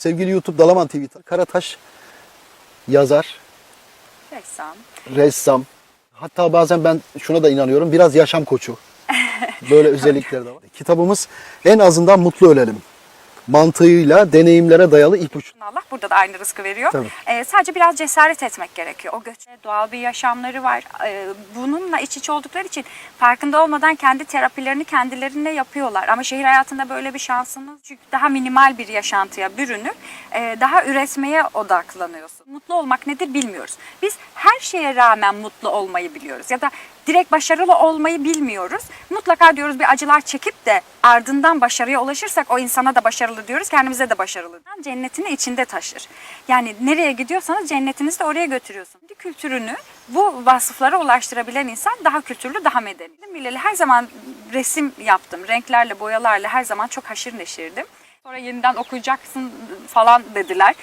Sevgili YouTube Dalaman TV Karataş yazar, Ressam. ressam. Hatta bazen ben şuna da inanıyorum. Biraz yaşam koçu. Böyle özellikleri de var. Kitabımız en azından mutlu ölelim. Mantığıyla deneyimlere dayalı ipuç. Allah burada da aynı rızkı veriyor. Tabii. Ee, sadece biraz cesaret etmek gerekiyor. O göç doğal bir yaşamları var. Ee, bununla iç içe oldukları için farkında olmadan kendi terapilerini kendilerine yapıyorlar. Ama şehir hayatında böyle bir şansınız çünkü daha minimal bir yaşantıya bürünüp e, daha üretmeye odaklanıyorsun. Mutlu olmak nedir bilmiyoruz. Biz her şeye rağmen mutlu olmayı biliyoruz ya da direkt başarılı olmayı bilmiyoruz. Mutlaka diyoruz bir acılar çekip de ardından başarıya ulaşırsak o insana da başarılı diyoruz, kendimize de başarılı. Cennetini içinde taşır. Yani nereye gidiyorsanız cennetinizi de oraya götürüyorsun. Kendi kültürünü bu vasıflara ulaştırabilen insan daha kültürlü, daha medeni. Bileli her zaman resim yaptım. Renklerle, boyalarla her zaman çok haşır neşirdim. Sonra yeniden okuyacaksın falan dediler.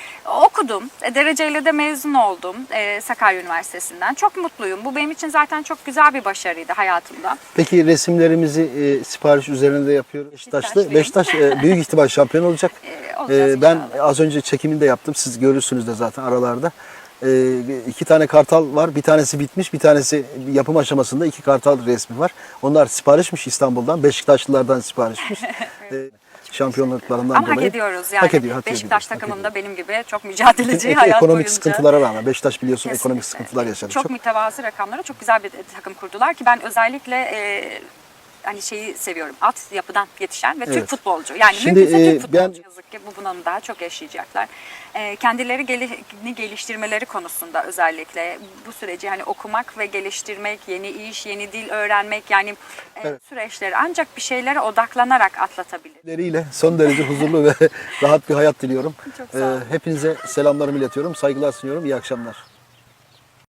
Okudum. E, dereceyle de mezun oldum e, Sakarya Üniversitesi'nden. Çok mutluyum. Bu benim için zaten çok güzel bir başarıydı hayatımda. Peki resimlerimizi e, sipariş üzerinde yapıyoruz. Beşiktaşlıyım. Beşiktaş e, büyük ihtimal şampiyon olacak. E, E, ben inşallah. az önce çekimini de yaptım. Siz görürsünüz de zaten aralarda. E, iki tane kartal var. Bir tanesi bitmiş, bir tanesi yapım aşamasında iki kartal resmi var. Onlar siparişmiş İstanbul'dan. Beşiktaşlılardan siparişmiş. e, şampiyonluklarından Ama dolayı. hak ediyoruz yani. Hak ediyor, hak Beşiktaş ediyor, hak takımında benim gibi çok mücadeleci hayat ekonomik boyunca. sıkıntılara rağmen Beşiktaş biliyorsun Kesinlikle. ekonomik sıkıntılar yaşadı. Çok, mütevazı rakamlara çok güzel bir takım kurdular ki ben özellikle e, hani şeyi seviyorum. Alt yapıdan yetişen ve Evet. Türk futbolcu. Yani Şimdi, mümkünse e, Türk futbolcu ben- yazık ki bu bunun daha çok yaşayacaklar. E, kendileri geli- geliştirmeleri konusunda özellikle bu süreci hani okumak ve geliştirmek, yeni iş, yeni dil öğrenmek yani e, Evet. süreçleri ancak bir şeylere odaklanarak atlatabilir. Son derece huzurlu ve rahat bir hayat diliyorum. Çok sağ olun. Ee, hepinize selamlarımı iletiyorum. Saygılar sunuyorum. İyi akşamlar.